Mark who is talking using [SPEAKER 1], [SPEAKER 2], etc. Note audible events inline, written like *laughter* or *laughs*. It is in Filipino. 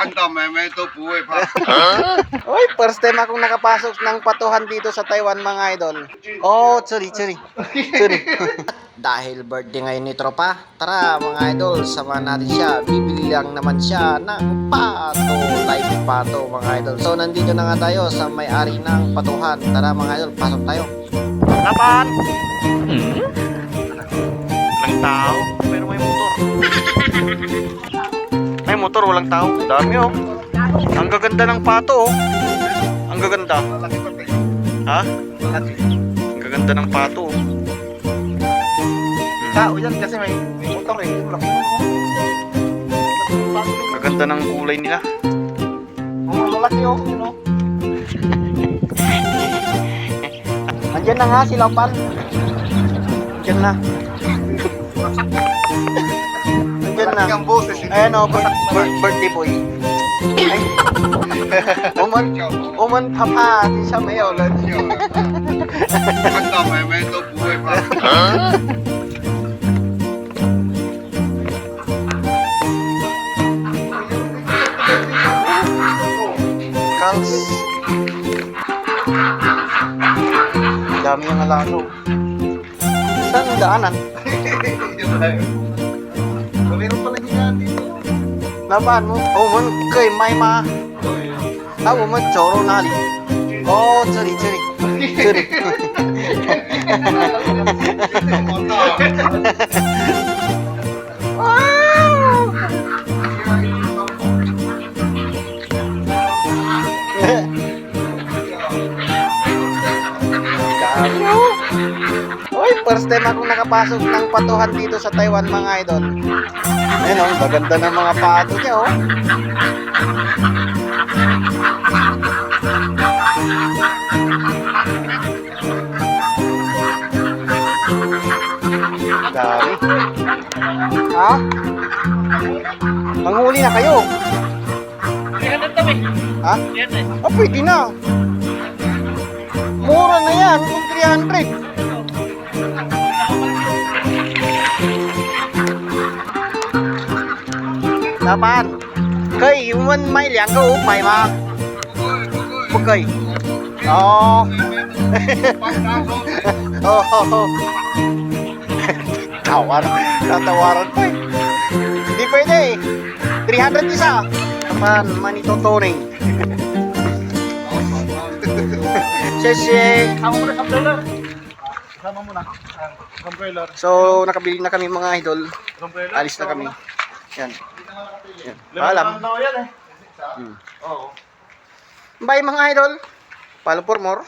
[SPEAKER 1] Ang dami, may ito buhay pa. *laughs*
[SPEAKER 2] Uy, first time akong nakapasok ng patuhan dito sa Taiwan mga idol. Oh, sorry, sorry. Sorry. *laughs* Dahil birthday ngayon ni Tropa, tara mga idol, samahan natin siya. Bibili lang naman siya ng pato, live pato mga idol. So nandito na nga tayo sa may-ari ng patuhan. Tara mga idol, pasok tayo. Laban! Walang tao, motor, walang tao. Dami oh. Ang gaganda ng pato oh. Ang gaganda. Ha? Ang gaganda ng pato oh.
[SPEAKER 1] Tao yan kasi may, may motor eh. Laki mo.
[SPEAKER 2] Ang ganda ng kulay nila.
[SPEAKER 1] Ang malaki oh, you know.
[SPEAKER 2] Andiyan na nga si Lapan. Andiyan na. Andiyan na.
[SPEAKER 1] Ang boses. hindi
[SPEAKER 2] Ayan o, bir- birthday boy. *laughs* Uman, uman papa, di siya may ulan.
[SPEAKER 1] Ang dami, may ito buhay pa.
[SPEAKER 2] Kals. Dami yung alano. Saan ang daanan? *laughs*
[SPEAKER 1] Meron pala higaan dito.
[SPEAKER 2] Laban mo? Uman kay may ma. Ah, uman choro nali. Oh, sorry, sorry. Sorry. Kamo. *laughs* Uy, first time akong nakapasok ng patuhan dito sa Taiwan mga idol. Ayun oh, maganda ng mga pato niya oh. Dami. Ha? Manghuli na kayo. Ha? Oh, pwede na. Yan, kung 300. Laban. Cây mình mấy lạng có uống mày mà. Một cây. Tawar. Tatawaran pa eh. Hindi pwede eh. 300 isa. Sese.
[SPEAKER 1] Kasama mo na umbrella. Kasama mo na. Umbrella.
[SPEAKER 2] So, nakabili na kami mga idol.
[SPEAKER 1] Umbrella.
[SPEAKER 2] Alis na kami. Yan. Yan. Paalam.
[SPEAKER 1] Eh.
[SPEAKER 2] Hmm.
[SPEAKER 1] Oo.
[SPEAKER 2] Bye mga idol. Follow for more.